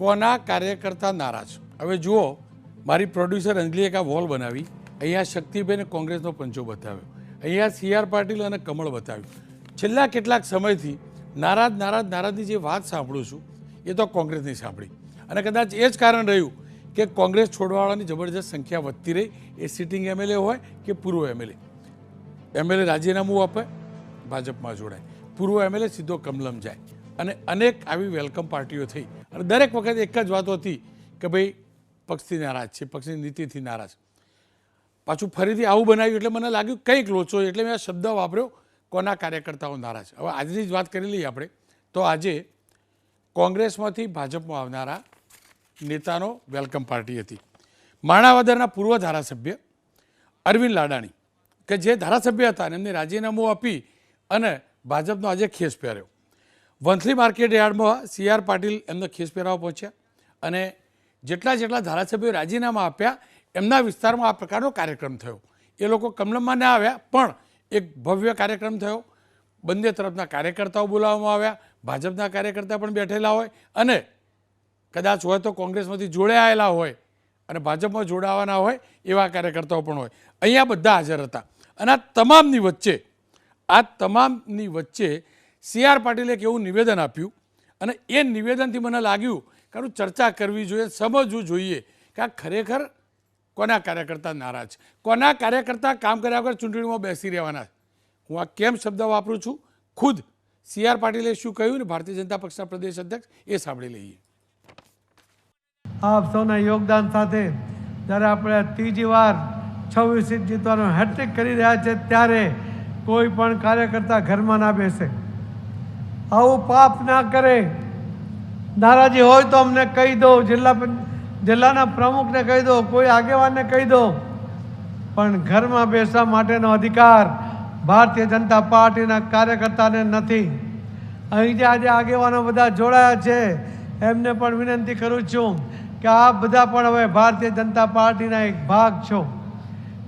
કોના કાર્યકર્તા નારાજ? હવે જુઓ, મારી પ્રોડ્યુસર અંજલીએ એક આ વોલ બનાવી. અહીંયા શક્તિભાઈને કોંગ્રેસનો પંચો બતાવ્યો. અહીંયા સી આર પાટીલ અને કમળ બતાવ્યું. છેલ્લા કેટલાક સમયથી નારાજ નારાજ, નારાજની જે વાત સાંભળું છું, એ તો કોંગ્રેસની સાંભળી. અને કદાચ એ જ કારણ રહ્યું કે કોંગ્રેસ છોડવાવાળાની જબરજસ્ત સંખ્યા વધતી રહી. એ સિટિંગ એમએલએ હોય કે પૂર્વ એમએલએ એમએલએ રાજીનામું આપે, ભાજપમાં જોડાય. પૂર્વ એમએલએ સીધો કમલમ જાય. અને અનેક આવી વેલકમ પાર્ટીઓ થઈ. અને દરેક વખત એક જ વાતો હતી કે ભાઈ, પક્ષથી નારાજ છે, પક્ષની નીતિથી નારાજ. પાછું ફરીથી આવું બનાવ્યું એટલે મને લાગ્યું કંઈક લોચો એટલે મેં આ શબ્દ વાપર્યો, કોના કાર્યકર્તાઓ નારાજ. હવે આજની જ વાત કરી લઈએ આપણે. તો આજે કોંગ્રેસમાંથી ભાજપમાં આવનારા નેતાનો વેલકમ પાર્ટી હતી. માણાવદરના પૂર્વ ધારાસભ્ય અરવિંદ લાડાણી, કે જે ધારાસભ્ય હતા અને એમને રાજીનામું આપી અને ભાજપનો આજે ખેસ પહેર્યો. વંથલી માર્કેટ યાર્ડમાં સી આર પાટીલ એમને ખેસ પહેરાવા પહોંચ્યા અને જેટલા જેટલા ધારાસભ્યોએ રાજીનામા આપ્યા, એમના વિસ્તારમાં આ પ્રકારનો કાર્યક્રમ થયો. એ લોકો કમલમમાં ના આવ્યા, પણ એક ભવ્ય કાર્યક્રમ થયો. બંને તરફના કાર્યકર્તાઓ બોલાવવામાં આવ્યા, ભાજપના કાર્યકર્તા પણ બેઠેલા હોય અને કદાચ હોય તો કોંગ્રેસમાંથી જોડાયેલા હોય અને ભાજપમાં જોડાવાના હોય એવા કાર્યકર્તાઓ પણ હોય. અહીંયા બધા હાજર હતા. અને આ તમામની વચ્ચે, આ તમામની વચ્ચે સી આર પાટીલે એક એવું નિવેદન આપ્યું અને એ નિવેદનથી મને લાગ્યું કે આનું ચર્ચા કરવી જોઈએ, સમજવું જોઈએ કે આ ખરેખર કોના કાર્યકર્તા નારાજ કોના કાર્યકર્તા કામ કર્યા વગર ચૂંટણીમાં બેસી રહેવાના હું આ કેમ શબ્દ વાપરું છું? ખુદ સી આર પાટીલે શું કહ્યું ને ભારતીય જનતા પક્ષના પ્રદેશ અધ્યક્ષ એ સાંભળી લઈએ. આપ સૌના યોગદાન સાથે જ્યારે આપણે ત્રીજી વાર છવ્વીસ સીટ જીતવાનો હેટ્રિક કરી રહ્યા છે, ત્યારે કોઈ પણ કાર્યકર્તા ઘરમાં ના બેસે. આવું પાપ ના કરે. નારાજી હોય તો અમને કહી દો, જિલ્લા જિલ્લાના પ્રમુખને કહી દો, કોઈ આગેવાનને કહી દો. પણ ઘરમાં બેસવા માટેનો અધિકાર ભારતીય જનતા પાર્ટીના કાર્યકર્તાને નથી. અહીં જે આજે આગેવાનો બધા જોડાયા છે, એમને પણ વિનંતી કરું છું કે આપ બધા પણ હવે ભારતીય જનતા પાર્ટીના એક ભાગ છો.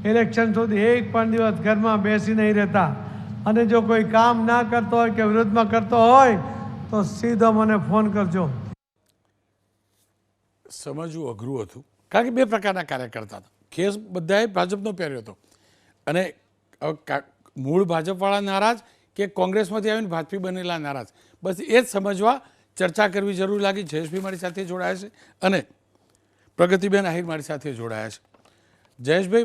ઇલેક્શન સુધી એક પણ દિવસ ઘરમાં બેસી નહીં રહેતા. અને જો કોઈ કામ ના કરતો હોય કે વિરોધમાં કરતો હોય, તો સીધો મને ફોન કરજો. સમજવું અઘરું હતું. કારણ કે બે પ્રકારના કાર્યકર્તા હતા. ખેસ બધાએ ભાજપનો પહેર્યો હતો. અને મૂળ ભાજપવાળા નારાજ કે કોંગ્રેસમાંથી આવીને ભાજપી બનેલા નારાજ? બસ એ જ સમજવા ચર્ચા કરવી જરૂર લાગી. જયેશભાઈ મારી સાથે જોડાયા છે અને પ્રગતિબેન આહિર મારી સાથે જોડાયા છે. જયેશભાઈ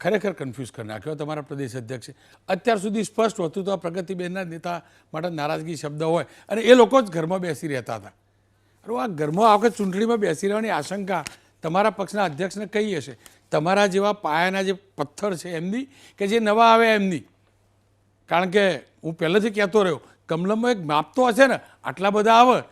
ખરેખર કન્ફ્યુઝ કરી નાખ્યો. તમારા પ્રદેશ અધ્યક્ષે. અત્યાર સુધી સ્પષ્ટ હતું તો આ પ્રગતિબેનના નેતા માટે નારાજગી શબ્દ હોય અને એ લોકો જ ઘરમાં બેસી રહેતા હતા. અરે આ ઘરમાં આ વખત ચૂંટણીમાં બેસી રહેવાની આશંકા તમારા પક્ષના અધ્યક્ષને કહી હશે? તમારા જેવા પાયાના જે પથ્થર છે એમની કે જે નવા આવે એમની? કારણ કે હું પહેલેથી કહેતો રહ્યો કમલમમાં એક માપ તો હશે ને, આટલા બધા આવે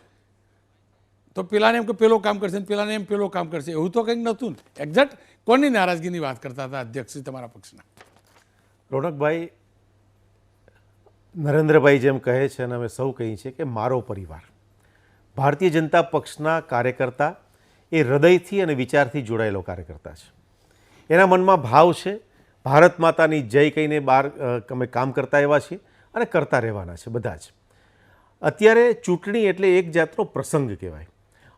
તો પેલાને એમ કે પેલો કામ કરશે ને પેલાને એમ પેલો કામ કરશે. એવું તો કંઈક નહોતું ને. એક્ઝેક્ટ કોની નારાજગીની વાત કરતા હતા અધ્યક્ષ તમારા પક્ષના? રોનકભાઈ, નરેન્દ્રભાઈ જેમ કહે છે અને અમે સૌ કહીએ છીએ કે મારો પરિવાર, ભારતીય જનતા પક્ષના કાર્યકર્તા એ હૃદયથી અને વિચારથી જોડાયેલો કાર્યકર્તા છે. એના મનમાં ભાવ છે, ભારત માતાની જય કહીને બહાર અમે કામ કરતા એવા છીએ અને કરતા રહેવાના છે બધા જ. અત્યારે ચૂંટણી એટલે એક જાતનો પ્રસંગ કહેવાય.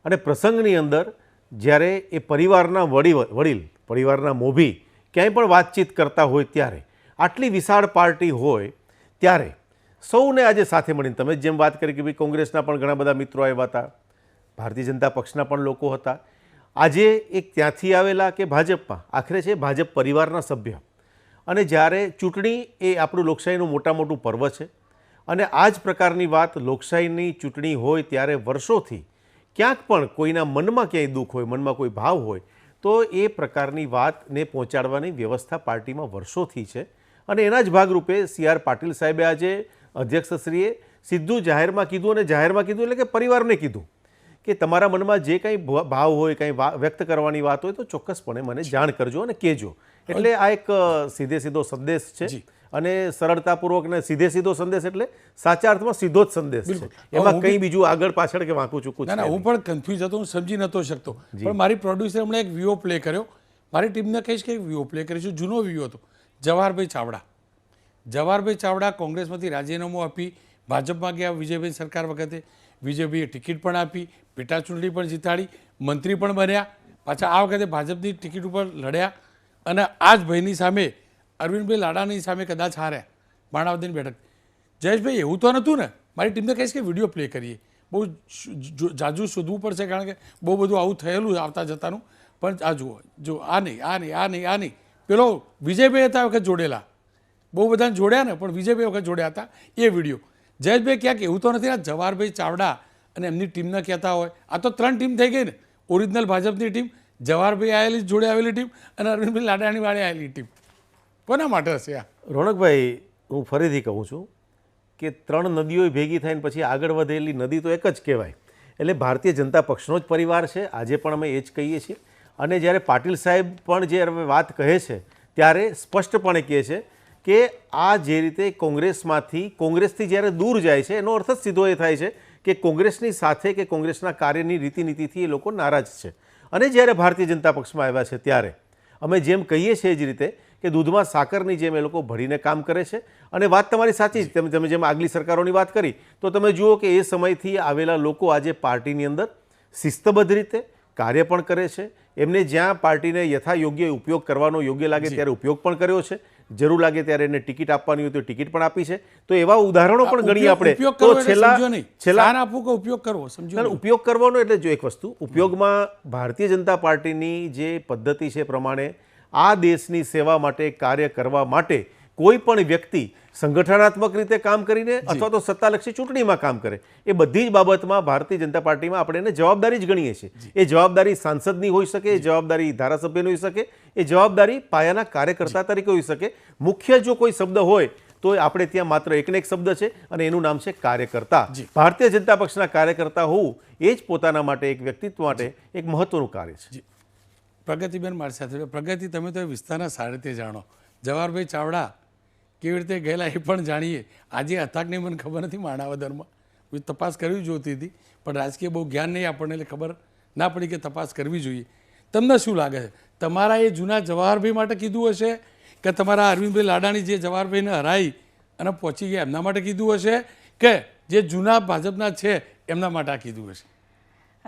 અને પ્રસંગની અંદર જ્યારે એ પરિવારના વડીલ વડીલ, પરિવારના મોભી ક્યાંય પણ વાતચીત કરતા હોય ત્યારે, આટલી વિશાળ પાર્ટી હોય ત્યારે સૌને આજે સાથે મળીને, તમે જેમ વાત કરી કે ભાઈ કોંગ્રેસના પણ ઘણા બધા મિત્રો આવ્યા હતા, ભારતીય જનતા પક્ષના પણ લોકો હતા, આજે એક ત્યાંથી આવેલા કે ભાજપમાં, આખરે છે ભાજપ પરિવારના સભ્ય. અને જ્યારે ચૂંટણી એ આપણું લોકશાહીનું મોટા મોટું પર્વ છે, અને આ જ પ્રકારની વાત લોકશાહીની ચૂંટણી હોય ત્યારે વર્ષોથી ક્યાંક પણ કોઈના મનમાં ક્યાંય દુઃખ હોય, મનમાં કોઈ ભાવ હોય, તો એ પ્રકારની વાતને પહોંચાડવાની વ્યવસ્થા પાર્ટીમાં વર્ષોથી છે. અને એના જ ભાગરૂપે સી આર પાટીલ સાહેબે આજે અધ્યક્ષશ્રીએ સીધું જાહેરમાં કીધું અને જાહેરમાં કીધું એટલે કે પરિવારને કીધું કે તમારા મનમાં જે કંઈ ભાવ હોય, કંઈ વ્યક્ત કરવાની વાત હોય તો ચોક્કસપણે મને જાણ કરજો અને કહેજો. એટલે આ એક સીધે સીધો સંદેશ છે. અને સરળતાપૂર્વક ને સીધે સીધો સંદેશ એટલે સાચા અર્થમાં સીધો જ સંદેશ છે. એમાં કંઈ બીજું આગળ પાછળ કે વાંકું ચૂકું ના હું પણ કન્ફ્યુઝ હતો હું સમજી નહોતો શકતો. પણ મારી પ્રોડ્યુસર હમણાં એક વ્યૂ પ્લે કર્યો. મારી ટીમને કહીશ કે વ્યૂ પ્લે કરીશું. જૂનો વ્યૂ હતો. જવાહરભાઈ ચાવડા. જવાહરભાઈ ચાવડા કોંગ્રેસમાંથી રાજીનામું આપી ભાજપમાં ગયા વિજયભાઈ સરકાર વખતે. વિજયભાઈએ ટિકિટ પણ આપી પેટા ચૂંટણી પણ જીતાડી મંત્રી પણ બન્યા. પાછા આ વખતે ભાજપની ટિકિટ ઉપર લડ્યા. અને આ જ ભાઈની સામે અરવિંદભાઈ લાડાની સામે કદાચ હારે. માણાવદરની બેઠક. જયેશભાઈ, એવું તો નહોતું ને? મારી ટીમને કહીશ કે વીડિયો પ્લે કરીએ. બહુ જાજુ શોધવું પડશે કારણ કે બહુ બધું આવું થયેલું આવતા જતાનું. પણ આ જુઓ, જો આ નહીં આ નહીં આ નહીં આ નહીં. પેલો વિજયભાઈ હતા વખત જોડેલા. બહુ બધાને જોડ્યા ને, પણ વિજયભાઈ વખત જોડ્યા હતા. એ વીડિયો. જયેશભાઈ ક્યાંક એવું તો નથી, આ જવાહરભાઈ ચાવડા અને એમની ટીમના કહેતા હોય. આ તો ત્રણ ટીમ થઈ ગઈ ને. ઓરિજિનલ ભાજપની ટીમ, જવાહરભાઈ આવેલી, જોડે આવેલી ટીમ અને અરવિંદભાઈ લાડાણી વાળી આવેલી ટીમ. કોના માટે હશે આ? રોનકભાઈ, હું ફરીથી કહું છું કે ત્રણ નદીઓ ભેગી થઈને પછી આગળ વધેલી નદી તો એક જ કહેવાય. એટલે ભારતીય જનતા પક્ષનો જ પરિવાર છે, આજે પણ અમે એ જ કહીએ છીએ. અને જ્યારે પાટીલ સાહેબ પણ જે હવે વાત કહે છે, ત્યારે સ્પષ્ટપણે કહે છે કે આ જે રીતે કોંગ્રેસમાંથી, કોંગ્રેસથી જ્યારે દૂર જાય છે, એનો અર્થ જ સીધો એ થાય છે કે કોંગ્રેસની સાથે કે કોંગ્રેસના કાર્યની રીતિનીતિથી એ લોકો નારાજ છે. અને જ્યારે ભારતીય જનતા પક્ષમાં આવ્યા છે ત્યારે, અમે જેમ કહીએ છીએ એ જ રીતે કે દૂધમાં સાકરની જેમ એ લોકો ભરીને કામ કરે છે. અને વાત તમારી સાચી જ. તમે તમે જેમ આગલી સરકારોની વાત કરી તો તમે જુઓ કે એ સમયથી આવેલા લોકો આજે પાર્ટીની અંદર શિસ્તબદ્ધ રીતે કાર્ય પણ કરે છે. એમને જ્યાં પાર્ટીને યથા યોગ્ય ઉપયોગ કરવાનો યોગ્ય લાગે ત્યારે ઉપયોગ પણ કર્યો છે. જરૂર લાગે ત્યારે એને ટિકિટ આપવાની હોય તો ટિકિટ પણ આપી છે. તો એવા ઉદાહરણો પણ ગણીએ આપણે ઉપયોગ તો છેલ્લા છેલ્લા આપવું કે ઉપયોગ કરવો સમજો ઉપયોગ કરવાનો એટલે જો એક વસ્તુ. ઉપયોગમાં ભારતીય જનતા પાર્ટીની જે પદ્ધતિ છે પ્રમાણે આ દેશની સેવા માટે કાર્ય કરવા માટે કોઈ પણ વ્યક્તિ સંગઠનાત્મક રીતે કામ કરીને અથવા તો સત્તાલક્ષી ચૂંટણીમાં કામ કરે એ બધી જ બાબતમાં ભારતીય જનતા પાર્ટીમાં આપણે એને જવાબદારી જ ગણીએ છીએ. એ જવાબદારી સાંસદની હોઈ શકે એ જવાબદારી ધારાસભ્યની હોઈ શકે એ જવાબદારી પાયાના કાર્યકર્તા તરીકે હોઈ શકે. મુખ્ય જો કોઈ શબ્દ હોય તો આપણે ત્યાં માત્ર એકને એક શબ્દ છે અને એનું નામ છે કાર્યકર્તા. ભારતીય જનતા પક્ષના કાર્યકર્તા હોવું એ જ પોતાના માટે એક વ્યક્તિત્વ માટે એક મહત્વનું કાર્ય છે. પ્રગતિબેન મારી સાથે પ્રગતિ, તમે તો એ વિસ્તારના સારી રીતે જાણો. જવાહરભાઈ ચાવડા, કેવી રીતે ગયેલા એ પણ જાણીએ. આજે અથાકની મને ખબર નથી માણાવદરમાં. હું તપાસ કરવી જોતી હતી, પણ રાજકીય બહુ જ્ઞાન નહીં આપણને, એટલે ખબર ના પડી કે તપાસ કરવી જોઈએ. તમને શું લાગે છે? તમારા એ જૂના જવાહરભાઈ માટે કીધું હશે કે તમારા અરવિંદભાઈ લાડાણી જે જવાહરભાઈને હરાઈ અને પહોંચી ગયા, એમના માટે કીધું હશે કે જે જૂના ભાજપના છે, એમના માટે આ કીધું હશે?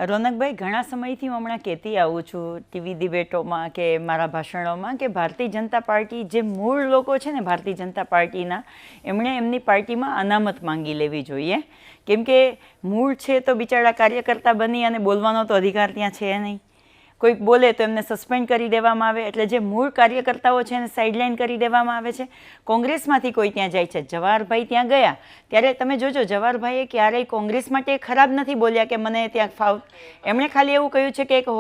રોનકભાઈ, ઘણા સમયથી હું હમણાં કહેતી આવું છું ટીવી ડિબેટોમાં કે મારા ભાષણોમાં કે ભારતીય જનતા પાર્ટી જે મૂળ લોકો છે ને ભારતીય જનતા પાર્ટીના, એમણે એમની પાર્ટીમાં અનામત માંગી લેવી જોઈએ. કેમ કે મૂળ છે તો બિચારા કાર્યકર્તા બની અને બોલવાનો તો અધિકાર ત્યાં છે નહીં. કોઈક બોલે તો એમને સસ્પેન્ડ કરી દેવામાં આવે, એટલે જે મૂળ કાર્યકર્તાઓ છે એને સાઇડલાઇન કરી દેવામાં આવે છે. કોંગ્રેસમાંથી કોઈ ત્યાં જાય છે? જવાહરભાઈ ત્યાં ગયા. ત્યારે તમે જોજો, જવાહરભાઈએ ક્યારેય કોંગ્રેસ માટે ખરાબ નથી બોલ્યા કે મને ત્યાં ફાવ, એમણે ખાલી એવું કહ્યું છે કે એક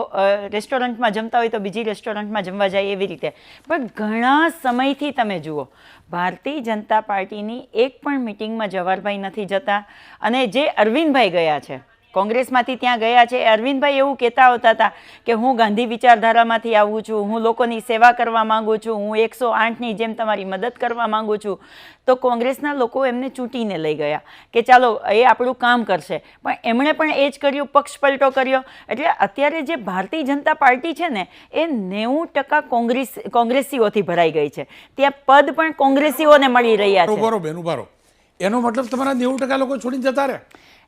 રેસ્ટોરન્ટમાં જમતા હોય તો બીજી રેસ્ટોરન્ટમાં જમવા જાય એવી રીતે. પણ ઘણા સમયથી તમે જુઓ, ભારતીય જનતા પાર્ટીની એક પણ મિટિંગમાં જવાહરભાઈ નથી જતા અને જે અરવિંદભાઈ ગયા છે કોંગ્રેસમાંથી ત્યાં ગયા છે. અરવિંદભાઈ એવું કહેતા આવતા હતા કે હું ગાંધી વિચારધારામાંથી આવું છું, હું લોકોની સેવા કરવા માંગુ છું, હું એકસો આઠની જેમ તમારી મદદ કરવા માગું છું. તો કોંગ્રેસના લોકો એમને ચૂંટીને લઈ ગયા કે ચાલો, એ આપણું કામ કરશે. પણ એમણે પણ એ જ કર્યું, પક્ષ પલટો કર્યો. એટલે અત્યારે જે ભારતીય જનતા પાર્ટી છે ને, એ નેવું ટકા કોંગ્રેસ, કોંગ્રેસીઓથી ભરાઈ ગઈ છે. ત્યાં પદ પણ કોંગ્રેસીઓને મળી રહ્યા છે. એનો મતલબ તમારા નેવું ટકા લોકો છોડીને જતા રહ્યા?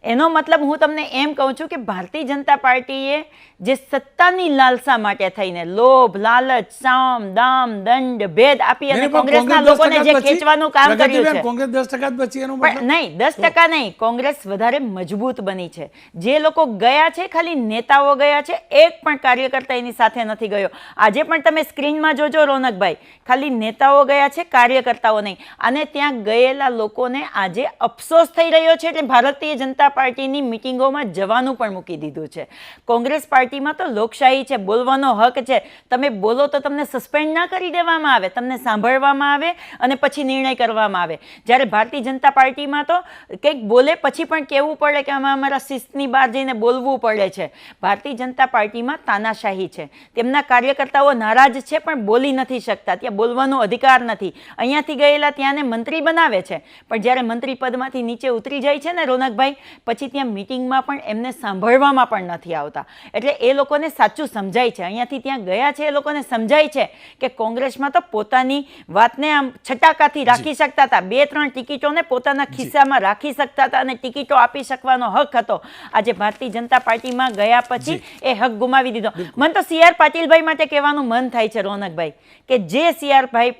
એનો મતલબ હું તમને એમ કહું છું કે ભારતીય જનતા પાર્ટીએ જે સત્તાની લાલસા માટે થઈને લોભ લાલચ સામ દામ દંડ ભેદ આપી અને કોંગ્રેસના લોકોને જે ખેંચવાનું કામ કર્યું છે. કોંગ્રેસ દસ ટકા જ બચી એનો મતલબ? નહીં દસ ટકા નહીં કોંગ્રેસ વધારે મજબૂત બની છે. જે લોકો ગયા છે ખાલી નેતાઓ ગયા છે એક પણ કાર્યકર્તા એની સાથે નથી ગયો. આજે પણ તમે સ્ક્રીનમાં જોજો રોનકભાઈ ખાલી નેતાઓ ગયા છે કાર્યકર્તાઓ નહીં. અને ત્યાં ગયેલા લોકોને આજે અફસોસ થઈ રહ્યો છે એટલે ભારતીય જનતા પાર્ટીની મિટિંગોમાં જવાનું પણ મૂકી દીધું છે. કોંગ્રેસ પાર્ટીમાં તો લોકશાહી છે, બોલવાનો હક છે. તમે બોલો તો તમને સસ્પેન્ડ ના કરી દેવામાં આવે, તમને સાંભળવામાં આવે અને પછી નિર્ણય કરવામાં આવે. જ્યારે ભારતીય જનતા પાર્ટીમાં તો કંઈક બોલે પછી પણ કહેવું પડે કે અમે અમારા શિસ્તની બહાર જઈને બોલવું પડે છે. ભારતીય જનતા પાર્ટીમાં તાનાશાહી છે. તેમના કાર્યકર્તાઓ નારાજ છે પણ બોલી નથી શકતા. ત્યાં બોલવાનો અધિકાર નથી. અહીંયાથી ગયેલા ત્યાંને મંત્રી બનાવે છે. પણ જ્યારે મંત્રી પદમાંથી નીચે ઉતરી જાય છે ને રોનકભાઈ પછી ત્યાં મિટિંગમાં પણ એમને સાંભળવામાં પણ નથી આવતા. એટલે એ લોકોને સાચું સમજાય છે. અહીંયાથી ત્યાં ગયા છે એ લોકોને સમજાય છે કે કોંગ્રેસમાં તો પોતાની વાતને આમ છટાકાથી રાખી શકતા હતા. બે ત્રણ ટિકિટોને પોતાના ખિસ્સામાં રાખી શકતા હતા અને ટિકિટો આપી શકવાનો હક હતો. આજે ભારતીય જનતા પાર્ટીમાં ગયા પછી એ હક ગુમાવી દીધો. મને તો સી આર પાટીલભાઈ માટે કહેવાનું મન થાય છે રોનકભાઈ કે જે સી આર ભાઈ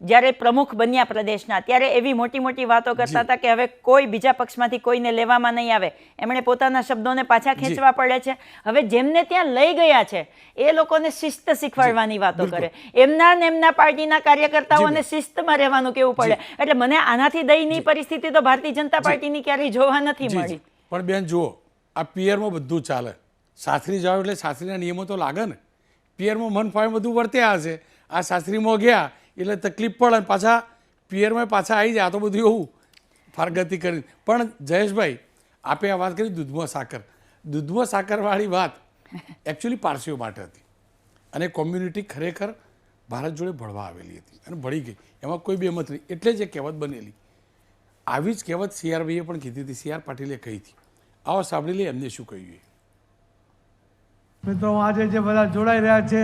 જ્યારે પ્રમુખ બન્યા પ્રદેશના ત્યારે એવી મોટી મોટી વાતો કરતા હતા કે હવે કોઈ બીજા પક્ષમાંથી કોઈને લેવામાં નહીં આવે. એમણે પોતાના શબ્દોને પાછા ખેંચવા પડે છે. હવે જેમને ત્યાં લઈ ગયા છે એ લોકોને શિસ્ત શીખવાડવાની વાતો કરે. એમના ને એમના પાર્ટીના કાર્યકર્તાઓને શિસ્તમાં રહેવાનું કેવું પડે? એટલે મને આનાથી દયની પરિસ્થિતિ તો ભારતીય જનતા પાર્ટીની ક્યારેય જોવા નથી મળી. પણ બેન જુઓ આ પિયરમાં બધું ચાલે. સાસરી જાઓ એટલે સાસરીના નિયમો તો લાગે ને. પિયરમાં મન ફાવે બધું વર્ત્યા હશે આ સાસરીમાં ગયા એટલે તકલીફ પડે અને પાછા પિયરમાં પાછા આવી જાય. આ તો બધું એવું ફારગતી કરી. પણ જયેશભાઈ, આપે આ વાત કરી દૂધમાં સાકર. દૂધમાં સાકરવાળી વાત એકચ્યુઅલી પારસીઓ માટે હતી. અને કોમ્યુનિટી ખરેખર ભારત જોડે ભળવા આવેલી હતી અને ભળી ગઈ. એમાં કોઈ બેમત નહીં. એટલે જ એ કહેવત બનેલી. આવી જ કહેવત સીઆરભાઈએ પણ કીધી હતી. સીઆર પાટીલે કહી હતી. આવો સાંભળી લે એમને શું કહ્યું એ. મિત્રો, આજે જે બધા જોડાઈ રહ્યા છે,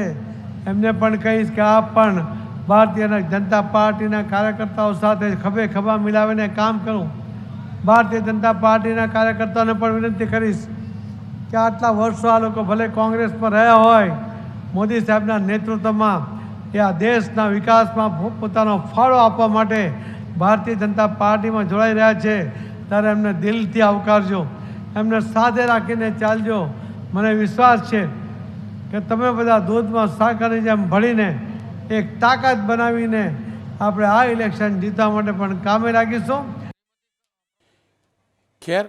એમને પણ કહીશ કે આપ પણ ભારતીય જનતા પાર્ટીના કાર્યકર્તાઓ સાથે ખભે ખભા મિલાવીને કામ કરું. ભારતીય જનતા પાર્ટીના કાર્યકર્તાઓને પણ વિનંતી કરીશ કે આટલા વર્ષો આ લોકો ભલે કોંગ્રેસમાં રહ્યા હોય, મોદી સાહેબના નેતૃત્વમાં એ આ દેશના વિકાસમાં પોતાનો ફાળો આપવા માટે ભારતીય જનતા પાર્ટીમાં જોડાઈ રહ્યા છે, ત્યારે એમને દિલથી આવકારજો. એમને સાથે રાખીને ચાલજો. મને વિશ્વાસ છે કે તમે બધા દૂધમાં સાકરની જેમ ભળીને એક તાકાત બનાવીને આપણે આ ઇલેક્શન જીતવા માટે પણ કામે લાગીશું. ખેર,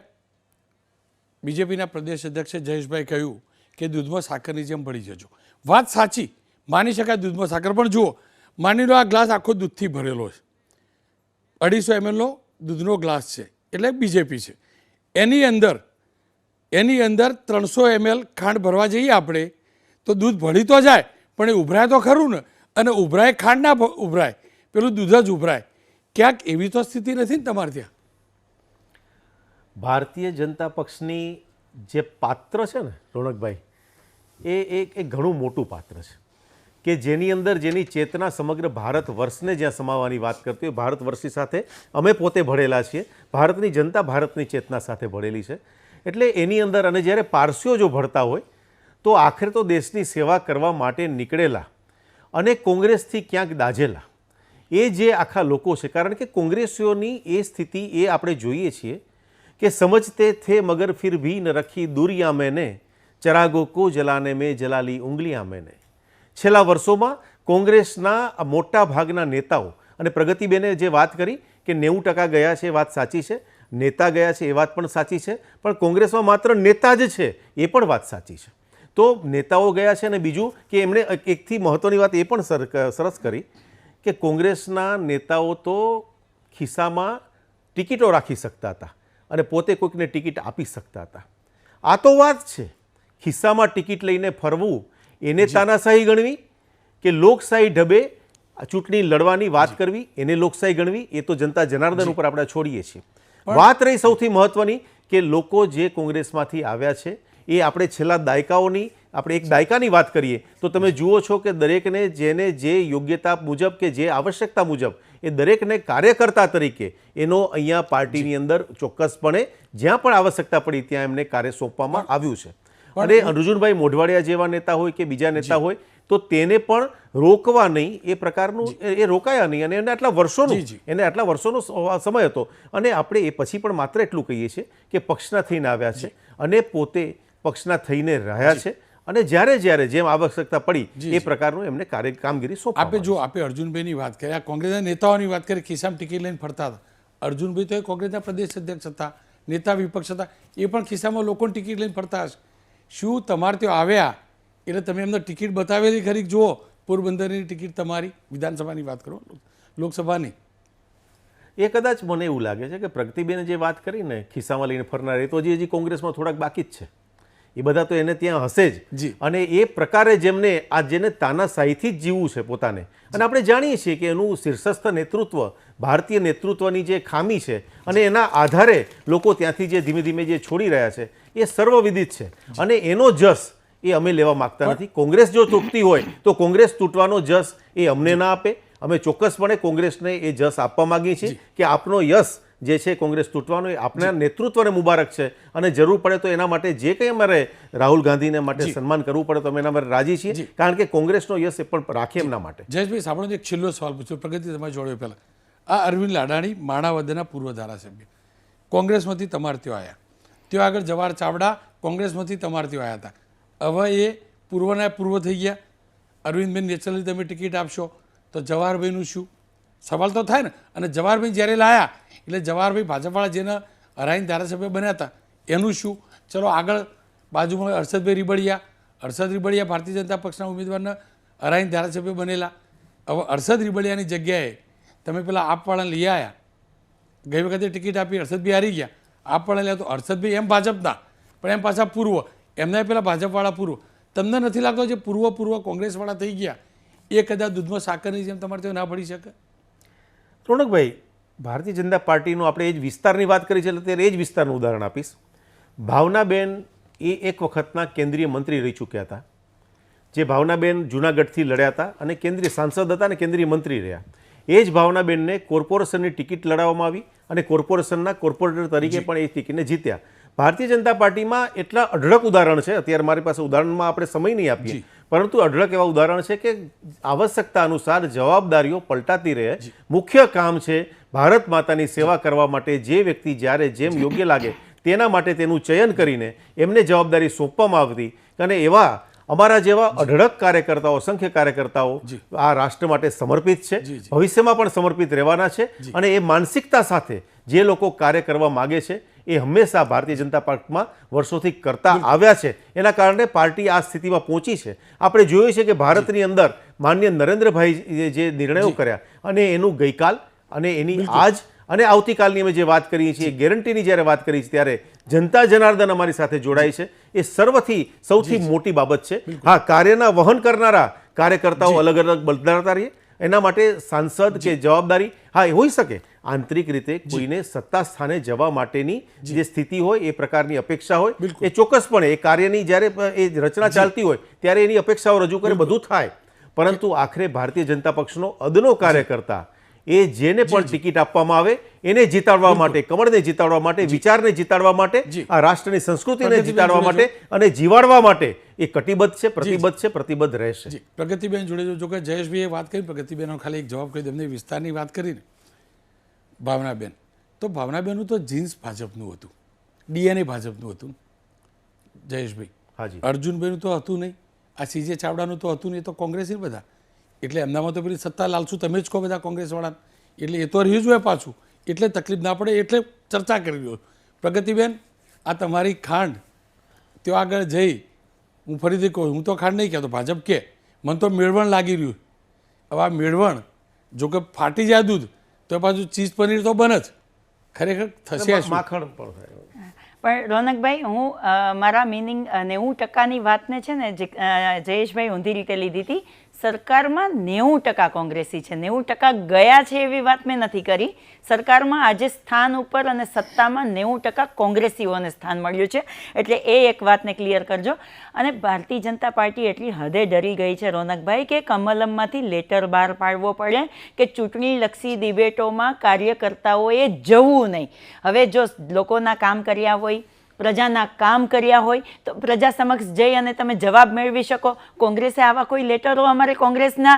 બીજેપીના પ્રદેશ અધ્યક્ષે જયેશભાઈ કહ્યું કે દૂધમાં સાકરની જેમ ભળી જજો. વાત સાચી. માની શકાય દૂધમાં સાકર, પણ જુઓ, માની લો આ ગ્લાસ આખો દૂધથી ભરેલો છે. અઢીસો એમએલનો દૂધનો ગ્લાસ છે, એટલે બીજેપી છે. એની અંદર એની અંદર ત્રણસો એમએલ ખાંડ ભરવા જઈએ આપણે, તો દૂધ ભળી તો જાય, પણ એ ઉભરાય તો ખરું ને? અને ઉભરાય ખાંડ ના ઉભરાય. પેલું દૂધ જ ઉભરાય. ક્યાંક એવી તો સ્થિતિ નથી ને તમારે ત્યાં? ભારતીય જનતા પક્ષની જે પાત્ર છે ને, રોનકભાઈ, એ એક, એ ઘણું મોટું પાત્ર છે. કે જેની અંદર જેની ચેતના સમગ્ર ભારત વર્ષને જ્યાં સમાવવાની વાત કરતી હોય, ભારત વર્ષની સાથે અમે પોતે ભળેલા છીએ. ભારતની જનતા ભારતની ચેતના સાથે ભળેલી છે. એટલે એની અંદર અને જ્યારે પારસીઓ જો ભળતા હોય, તો આખરે તો દેશની સેવા કરવા માટે નીકળેલા અને કોંગ્રેસથી ક્યાંક દાઝેલા. એ જે આખા લોકો છે, કારણ કે કોંગ્રેસીઓની એ સ્થિતિ એ આપણે જોઈએ છીએ કે સમજતે થે મગર ફિર ભી ન રખી દુરિયા મેને, ચરાગો કો જલાને મેં જલાલી ઉંગલિયા મેને. છેલ્લા વર્ષોમાં કોંગ્રેસના મોટા ભાગના નેતાઓ અને પ્રગતિબેને જે વાત કરી કે નેવું ટકા ગયા છે એ વાત સાચી છે, નેતા ગયા છે એ વાત પણ સાચી છે, પણ કોંગ્રેસમાં માત્ર નેતા જ છે એ પણ વાત સાચી છે. તો નેતાઓ ગયા છે અને બીજું કે એમણે એક- એકથી મહત્ત્વની વાત એ પણ સર- સરસ કરી કે કોંગ્રેસના નેતાઓ તો ખિસ્સામાં ટિકિટો રાખી શકતા હતા અને પોતે કોઈકને ટિકિટ આપી શકતા હતા. આ તો વાત છે. ખિસ્સામાં ટિકિટ લઈને ફરવું એને તાનાશાહી ગણવી કે લોકશાહી ઢબે ચૂંટણી લડવાની વાત કરવી એને લોકશાહી ગણવી એ તો જનતા જનાર્દન ઉપર આપણે છોડીએ છીએ. વાત રહી સૌથી મહત્વની કે લોકો જે કોંગ્રેસમાંથી આવ્યા છે એ આપણે છેલ્લા દાયકાઓની આપણે એક દાયકાની વાત કરીએ તો તમે જુઓ છો કે દરેકને જેને જે યોગ્યતા મુજબ કે જે આવશ્યકતા મુજબ એ દરેકને કાર્યકર્તા તરીકે એનો અહીંયા પાર્ટીની અંદર ચોક્કસપણે જ્યાં પણ આવશ્યકતા પડી ત્યાં એમને કાર્ય સોંપવામાં આવ્યું છે. અને અર્જુનભાઈ મોઢવાડિયા જેવા નેતા હોય કે બીજા નેતા હોય તો તેને પણ રોકવા નહીં એ પ્રકારનું એ રોકાયા નહીં અને એને આટલા વર્ષોનો. એને આટલા વર્ષોનો સમય હતો. અને આપણે એ પછી પણ માત્ર એટલું કહીએ છીએ કે પક્ષના થઈને આવ્યા છે અને પોતે પક્ષના થઈને રહ્યા છે અને જ્યારે જ્યારે જેમ આવશ્યકતા પડી એ પ્રકારનું એમને કાર્ય કામગીરી આપે જો આપે અર્જુનભાઈની વાત કરીએ આ કોંગ્રેસના નેતાઓની વાત કરી ખિસ્સામાં ટિકિટ લઈને ફરતા હતા. અર્જુનભાઈ તો એ કોંગ્રેસના પ્રદેશ અધ્યક્ષ હતા નેતા વિપક્ષ હતા એ પણ ખિસ્સામાં લોકોને ટિકિટ લઈને ફરતા હશે. શું તમારે ત્યાં આવ્યા? એટલે તમે એમને ટિકિટ બતાવેલી ખરી? જુઓ પોરબંદરની ટિકિટ તમારી વિધાનસભાની વાત કરો લોકસભાની. એ કદાચ મને એવું લાગે છે કે પ્રગતિબેને જે વાત કરી ને ખિસ્સામાં લઈને ફરનાર એ તો હજી હજી કોંગ્રેસમાં થોડાક બાકી જ છે. એ બધા તો એને ત્યાં હશે જ. અને એ પ્રકારે જેમને આ જેને તાનાશાહીથી જ જીવવું છે પોતાને. અને આપણે જાણીએ છીએ કે એનું શીર્ષસ્થ નેતૃત્વ ભારતીય નેતૃત્વની જે ખામી છે અને એના આધારે લોકો ત્યાંથી જે ધીમે ધીમે જે છોડી રહ્યા છે એ સર્વવિદિત છે. અને એનો જસ એ અમે લેવા માગતા નથી. કોંગ્રેસ જો તૂટતી હોય તો કોંગ્રેસ તૂટવાનો જસ એ અમને ના આપે. અમે ચોક્કસપણે કોંગ્રેસને એ જસ આપવા માગીએ છીએ કે આપનો યશ જે છે કોંગ્રેસ તૂટવાનો એ આપણા નેતૃત્વને મુબારક છે. અને જરૂર પડે તો એના માટે જે કંઈ અમારે રાહુલ ગાંધીને માટે સન્માન કરવું પડે તો અમે એના માટે રાજી છીએ. કારણ કે કોંગ્રેસનો યશ એ પણ રાખે એમના માટે. જયેશભાઈ સાંભળો એક છેલ્લો સવાલ પૂછ્યો પ્રગતિ તમારે જોડે પહેલાં. આ અરવિંદ લાડાણી માણાવદરના પૂર્વ ધારાસભ્ય કોંગ્રેસમાંથી તમારે ત્યાં આવ્યા ત્યાં આગળ જવાહર ચાવડા કોંગ્રેસમાંથી તમારે ત્યાં આવ્યા હતા. હવે એ પૂર્વના પૂર્વ થઈ ગયા. અરવિંદભાઈ નેચરલી તમે ટિકિટ આપશો તો જવાહરભાઈનું શું? સવાલ તો થાય ને. અને જવાહરભાઈ જ્યારે લાયા એટલે જવાહરભાઈ ભાજપવાળા જેને હરાઈને ધારાસભ્ય બન્યા હતા, એનું શું? ચલો આગળ બાજુમાં હર્ષદભાઈ રીબડિયા હર્ષદ રીબડિયા ભારતીય જનતા પક્ષના ઉમેદવારના હરાઈને ધારાસભ્ય બનેલા. હવે હર્ષદ રીબડિયાની જગ્યાએ તમે પેલા આપવાળાને લઈ આવ્યા ગઈ વખતે ટિકિટ આપી હર્ષદભાઈ હારી ગયા. આપવાળા લ્યા તો હર્ષદભાઈ એમ ભાજપના, પણ એમ પાછા પૂર્વ એમના પેલા ભાજપવાળા પૂર્વ. તમને નથી લાગતો જે પૂર્વ પૂર્વ કોંગ્રેસવાળા થઈ ગયા? એ કદાચ દૂધમાં સાકરની જેમ તમારે ત્યાં ના પડી શકે? રોનકભાઈ ભારતીય જનતા પાર્ટીનો આપણે એ જ વિસ્તારની વાત કરી છે એટલે ત્યારે એ જ વિસ્તારનું ઉદાહરણ આપીશ. ભાવનાબેન એ એક વખતના કેન્દ્રીય મંત્રી રહી ચૂક્યા હતા જે ભાવનાબેન જૂનાગઢથી લડ્યા હતા અને કેન્દ્રીય સાંસદ હતા અને કેન્દ્રીય મંત્રી રહ્યા. એ જ ભાવનાબેનને કોર્પોરેશનની ટિકિટ લડાવવામાં આવી અને કોર્પોરેશનના કોર્પોરેટર તરીકે પણ એ ટિકિટને જીત્યા. ભારતીય જનતા પાર્ટીમાં એટલા અઢળક ઉદાહરણ છે અત્યારે મારી પાસે ઉદાહરણમાં આપણે સમય નહીં આપીએ પરંતુ અઢળક એવા ઉદાહરણ છે કે આવશ્યકતા અનુસાર જવાબદારીઓ પલટાતી રહે. મુખ્ય કામ છે ભારત માતાની સેવા કરવા માટે જે વ્યક્તિ જ્યારે જેમ યોગ્ય લાગે તેના માટે તેનું ચયન કરીને એમને જવાબદારી સોંપવામાં આવતી અને એવા અમારા જેવા અઢળક કાર્યકર્તાઓ અસંખ્ય કાર્યકર્તાઓ આ રાષ્ટ્ર માટે સમર્પિત છે. ભવિષ્યમાં પણ સમર્પિત રહેવાના છે અને એ માનસિકતા સાથે જે લોકો કાર્ય કરવા માગે છે એ હંમેશા ભારતીય જનતા પાર્ટીમાં વર્ષોથી કરતા આવ્યા છે. એના કારણે પાર્ટી આ સ્થિતિમાં પહોંચી છે. આપણે જોયું છે કે ભારતની અંદર માન્ય નરેન્દ્રભાઈ જે નિર્ણયો કર્યા અને એનું ગઈકાલ અને એની આજ અને આવતીકાલની અમે જે વાત કરીએ છીએ ગેરંટીની જ્યારે વાત કરીએ છીએ ત્યારે જનતા જનાર્દન અમારી સાથે જોડાય છે. એ સર્વથી સૌથી મોટી બાબત છે. હા કાર્યના વહન કરનારા કાર્યકર્તાઓ અલગ અલગ બદલાતા રહીએ. એના માટે સાંસદ કે જવાબદારી હા એ હોઈ શકે. આંતરિક રીતે કોઈને સત્તા સ્થાને જવા માટેની જે. સ્થિતિ હોય એ પ્રકારની અપેક્ષા હોય એ ચોક્કસપણે એ કાર્યની જ્યારે એ રચના ચાલતી હોય ત્યારે એની અપેક્ષાઓ રજૂ કરે બધું થાય. પરંતુ આખરે ભારતીય જનતા પક્ષનો અદનો કાર્યકર્તા એ જેને પણ ટિકિટ આપવામાં આવે એને જીતાડવા માટે કમળને જીતાડવા માટે વિચારને જીતાડવા માટે આ રાષ્ટ્રની સંસ્કૃતિને જીતાડવા માટે અને જીવાડવા માટે એ કટિબદ્ધ છે પ્રતિબદ્ધ છે પ્રતિબદ્ધ રહેશે. પ્રગતિબેન જોડે જો કે જયેશભાઈએ વાત કરી પ્રગતિબેનનો ખાલી એક જવાબ કરી. એમની વિસ્તારની વાત કરીને. ભાવનાબેન. તો ભાવનાબેનનું તો જીન્સ ભાજપનું હતું. ડીએનએ ભાજપનું હતું. જયેશભાઈ. હાજી. અર્જુનભાઈનું તો હતું નહીં. આ સીજે ચાવડાનું તો હતું નહીં તો કોંગ્રેસી બધા. એટલે એમનામાં તો પેલી સત્તા લાલશું તમે જ કહો બધા કોંગ્રેસવાળા એટલે એ તો રહ્યું જ હોય પાછું. એટલે તકલીફ ના પડે એટલે ચર્ચા કરી રહ્યો પ્રગતિબેન આ તમારી ખાંડ. ત્યાં આગળ જઈ હું ફરીથી કહું હું તો ખાંડ નહીં કહેતો ભાજપ કે. મને તો મેળવણ લાગી રહ્યું. હવે આ મેળવણ જો કે ફાટી જાય દૂધ તો પાછું ચીઝ પનીર તો બને જ. ખરેખર થશે માખણ પણ પણ રોનકભાઈ હું મારા મિનિંગ નેવું ટકાની વાતને છે ને જે જયેશભાઈ ઊંધી રીતે લીધી હતી. સરકારમાં નેવું ટકા કોંગ્રેસી છે. નેવું ટકા ગયા છે એવી વાત મેં નથી કરી. સરકારમાં આજે સ્થાન ઉપર અને સત્તામાં નેવું ટકા કોંગ્રેસીઓને સ્થાન મળ્યું છે. એટલે એ એક વાતને ક્લિયર કરજો. અને ભારતીય જનતા પાર્ટી એટલી હદે ડરી ગઈ છે રોનકભાઈ કે કમલમમાંથી લેટર બહાર પાડવો પડે કે ચૂંટણીલક્ષી ડિબેટોમાં કાર્યકર્તાઓએ જવું નહીં. હવે જો લોકોના કામ કર્યા હોય પ્રજાના કામ કર્યા હોય તો પ્રજા સમક્ષ જઈ અને તમે જવાબ મેળવી શકો. કોંગ્રેસે આવા કોઈ લેટરો અમારે કોંગ્રેસના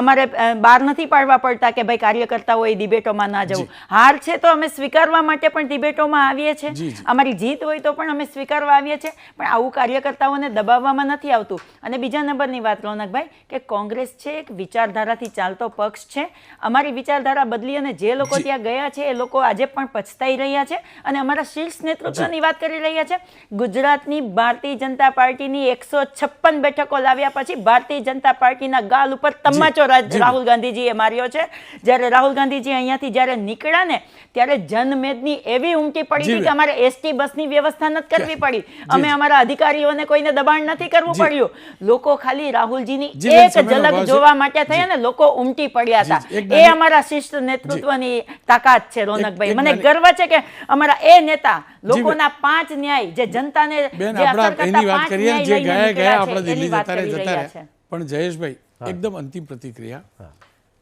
અમારે બહાર નથી પાડવા પડતા કે ભાઈ કાર્યકર્તાઓએ ડિબેટોમાં ના જવું. હાર છે તો અમે સ્વીકારવા માટે પણ ડિબેટોમાં આવીએ છીએ. અમારી જીત હોય તો પણ અમે સ્વીકારવા આવીએ છીએ. પણ આવું કાર્યકર્તાઓને દબાવવામાં નથી આવતું. અને બીજા નંબરની વાત રોનકભાઈ કે કોંગ્રેસ છે એક વિચારધારાથી ચાલતો પક્ષ છે. અમારી વિચારધારા બદલી અને જે લોકો ત્યાં ગયા છે એ લોકો આજે પણ પછતાઈ રહ્યા છે. અને અમારા શીર્ષ નેતૃત્વની વાત કરી રહ્યા છે. ગુજરાતની ભારતીય જનતા પાર્ટીની એકસો છપ્પન બેઠકો લાવ્યા પછી ભારતીય જનતા પાર્ટીના ગાલ ઉપર તમાચો રાહુલ ગાંધીજીએ માર્યો છે. જ્યારે રાહુલ ગાંધીજી અહીંયાથી જ્યારે નીકળ્યા ને ત્યારે જનમેદની એવી ઉમટી પડી હતી કે અમારે એસટી બસની વ્યવસ્થા નથી કરવી પડી. અમે અમારા અધિકારીઓને કોઈને દબાણ નથી કરવું પડ્યું. લોકો ખાલી રાહુલજીની એક ઝલક જોવા માટે થયા ને લોકો ઉમટી પડ્યા હતા. એ અમારા શિષ્ટ નેતૃત્વની તાકાત છે રોનકભાઈ. મને ગર્વ છે કે અમારા એ નેતા લોકોના પાંચ ન્યાય જે જનતાને બેન આપણે એની વાત કરીએ જે ગયા ગયા આપણે દિલ્હી જતા રહે જતા રહ્યા પણ જયેશભાઈ એકદમ અંતિમ પ્રતિક્રિયા.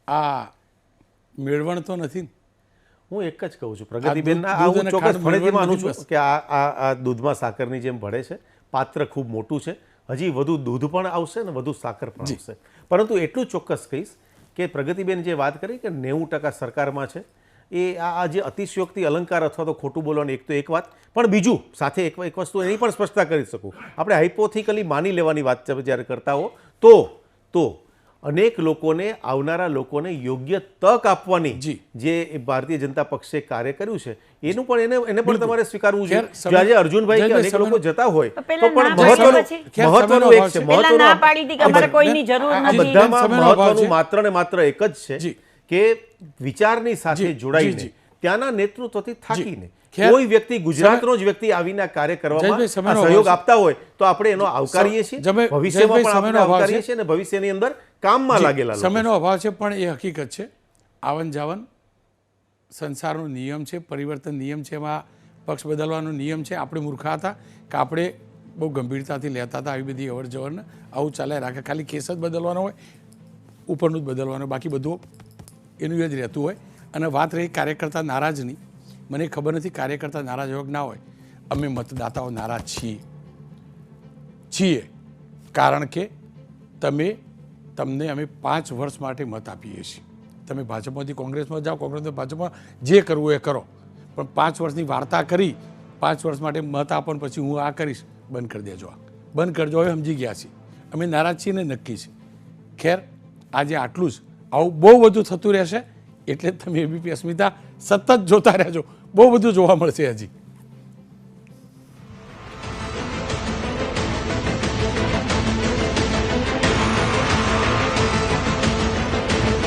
આ મેળવણ તો નથી હું એક જ કહું છું પ્રગતિબેન હું ચોક્કસ ફરીથી માનું છું કે આ આ આ દૂધમાં સાકરની જેમ ભળે છે. પાત્ર ખૂબ મોટું છે. હજી વધુ દૂધ પણ આવશે ને વધુ સાકર પણ આવશે. પરંતુ એટલું ચોક્કસ કહીશ કે પ્રગતિબેન જે વાત કરી કે નેવું ટકા સરકારમાં છે એ આ જે અતિશયોક્તિ અલંકાર અથવા તો ખોટું બોલવાની એક તો એક વાત. પણ બીજું સાથે એક એક વસ્તુ એની પણ સ્પષ્ટતા કરી શકું. આપણે હાઇપોથિકલી માની લેવાની વાત જ્યારે કરતા હો તો તો અનેક લોકોને આવનારા લોકોને યોગ્ય તક આપવાની જે. ભારતીય જનતા પક્ષે કાર્ય કર્યું છે એનું પણ એને એને પણ તમારે સ્વીકારવું છે જોઈએ. આજે અર્જુનભાઈ કે અનેક લોકો જતા હોય તો પણ મહત્વનું મહત્વનું એક છે. અભાવ છે. પહેલા મહત્વનું ના આ- પાડી હતી કે આ અમારે બધા- કોઈની જરૂર આ નથી. બધામાં મહત્વનું માત્ર ને માત્ર એક જ છે. જી. કે વિચારની સાથે જોડાઈને ત્યાંના નેતૃત્વથી થાકીને કોઈ વ્યક્તિ ગુજરાતનો જ વ્યક્તિ આવીને કાર્ય કરવામાં સહયોગ આપતા હોય તો આપણે એનો આવકારીએ છીએ ભવિષ્યમાં પણ આપણે આવકારીએ છીએ અને ભવિષ્યની અંદર કામમાં લાગેલા સમયનો અભાવ છે પણ એ હકીકત છે. આવન જાવન સંસારનો નિયમ છે પરિવર્તન નિયમ છે એમાં પક્ષ બદલવાનો નિયમ છે. આપણે મૂર્ખા હતા કે આપણે બહુ ગંભીરતાથી લેતા હતા આવી બધી અવર જવરને આવું ચાલ્યા રાખે ખાલી કેસ જ બદલવાનો હોય ઉપરનું જ બદલવાનું બાકી બધું એનું એ જ રહેતું હોય. અને વાત રહી કાર્યકર્તા નારાજની. મને ખબર નથી કાર્યકર્તા નારાજ હોય ના હોય. અમે મતદાતાઓ નારાજ છીએ. છીએ. કારણ કે તમે, તમને અમે પાંચ વર્ષ માટે મત આપીએ છીએ. તમે ભાજપમાંથી કોંગ્રેસમાં જાઓ કોંગ્રેસમાં ભાજપમાં જે કરવું એ કરો. પણ પાંચ વર્ષની વાર્તા કરી, પાંચ વર્ષ માટે મત આપો ને પછી હું આ કરીશ. બંધ કરી દેજો આ. બંધ કરજો, હવે સમજી ગયા છીએ. અમે નારાજ છીએ ને નક્કી છે ખેર, આજે આટલું જ. આવું બહુ બધું થતું રહેશે. એટલે તમે એબીપી અસ્મિતા સતત જોતા રહેજો. બહુ બધું જોવા મળશે હજી.